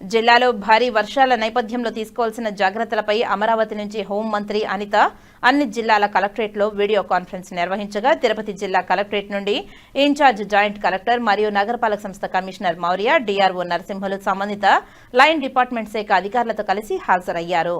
జిల్లాలో భారీ వర్షాల నేపథ్యంలో తీసుకోవాల్సిన జాగ్రత్తలపై అమరావతి నుంచి హోంమంత్రి అనిత అన్ని జిల్లాల కలెక్టరేట్లో వీడియో కాన్ఫరెన్స్ నిర్వహించగా తిరుపతి జిల్లా కలెక్టరేట్ నుండి ఇన్ఛార్జ్ జాయింట్ కలెక్టర్ మరియు నగరపాలక సంస్థ కమిషనర్ మౌర్య డిఆర్ఓ నరసింహులు సంబంధిత లైన్ డిపార్ట్మెంట్ శాఖ అధికారులతో కలిసి హాజరయ్యారు.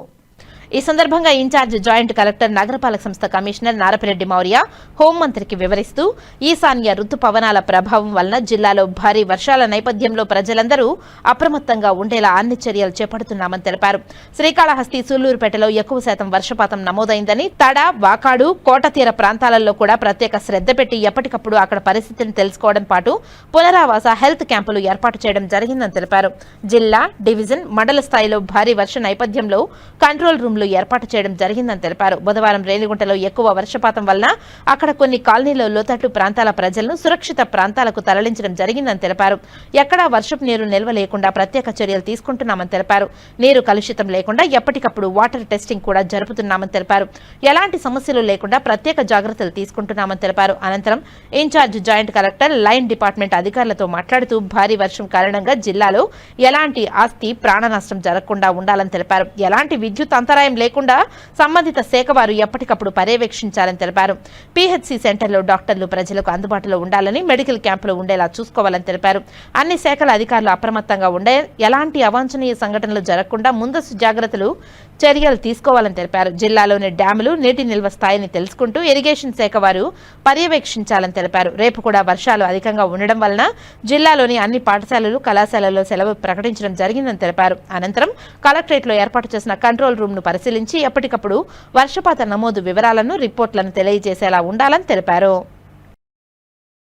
ఈ సందర్భంగా ఇన్ఛార్జ్ జాయింట్ కలెక్టర్ నగరపాలక సంస్థ కమిషనర్ నారపిరెడ్డి మౌర్య హోంమంత్రికి వివరిస్తూ ఈశాన్య రుతుపవనాల ప్రభావం వలన జిల్లాలో భారీ వర్షాల నేపథ్యంలో ప్రజలందరూ అప్రమత్తంగా ఉండేలా అన్ని చర్యలు చేపడుతున్నామని తెలిపారు. శ్రీకాళహస్తి సూళ్ళూరుపేటలో ఎక్కువ శాతం వర్షపాతం నమోదైందని తడ వాకాడు కోటతీర ప్రాంతాలలో కూడా ప్రత్యేక శ్రద్ధ పెట్టి ఎప్పటికప్పుడు అక్కడ పరిస్థితిని తెలుసుకోవడం పాటు పునరావాస హెల్త్ క్యాంపులు ఏర్పాటు చేయడం జరిగిందని తెలిపారు. జిల్లా డివిజన్ మండల స్థాయిలో భారీ వర్ష నేపథ్యంలో కంట్రోల్ రూమ్ రూమ్లు ఏర్పాటు చేయడం జరిగిందని తెలిపారు. బుధవారం రేణిగుంటలో ఎక్కువ వర్షపాతం వలన అక్కడ కొన్ని కాలనీలో లోతట్టు ప్రాంతాల ప్రజలను సురక్షిత ప్రాంతాలకు తరలించడం జరిగిందని తెలిపారు. ఎక్కడా వర్షపు నీరు నిల్వ లేకుండా ప్రత్యేక చర్యలు తీసుకుంటున్నామని తెలిపారు. నీరు కలుషితం లేకుండా ఎప్పటికప్పుడు వాటర్ టెస్టింగ్ కూడా జరుపుతున్నామని తెలిపారు. ఎలాంటి సమస్యలు లేకుండా ప్రత్యేక జాగ్రత్తలు తీసుకుంటున్నామని తెలిపారు. అనంతరం incharge joint collector line department అధికారులతో మాట్లాడుతూ భారీ వర్షం కారణంగా జిల్లాలో ఎలాంటి ఆస్తి ప్రాణ నష్టం జరగకుండా ఉండాలని తెలిపారు. ఎలాంటి విద్యుత్ అంతరాయం లేకుండా సంబంధిత శాఖ వారు ఎప్పటికప్పుడు పర్యవేక్షించాలని తెలిపారు. పీహెచ్సీ సెంటర్లో డాక్టర్లు ప్రజలకు అందుబాటులో ఉండాలని మెడికల్ క్యాంపులు ఉండేలా చూసుకోవాలని తెలిపారు. అన్ని శాఖల అధికారులు అప్రమత్తంగా ఉండే ఎలాంటి అవాంఛనీయ సంఘటనలు జరగకుండా ముందస్తు జాగ్రత్తలు చర్యలు తీసుకోవాలని తెలిపారు. జిల్లాలోని డ్యాములు నీటి నిల్వ స్థాయిని తెలుసుకుంటూ ఇరిగేషన్ శాఖ వారు పర్యవేక్షించాలని తెలిపారు. రేపు కూడా వర్షాలు అధికంగా ఉండడం వలన జిల్లాలోని అన్ని పాఠశాలలు కళాశాలల్లో సెలవు ప్రకటించడం జరిగిందని తెలిపారు. అనంతరం కలెక్టరేట్లో ఏర్పాటు చేసిన కంట్రోల్ రూమ్ పరిశీలించారు. పరిశీలించి ఎప్పటికప్పుడు వర్షపాత నమోదు వివరాలను రిపోర్టులను తెలియజేసేలా ఉండాలని తెలిపారు.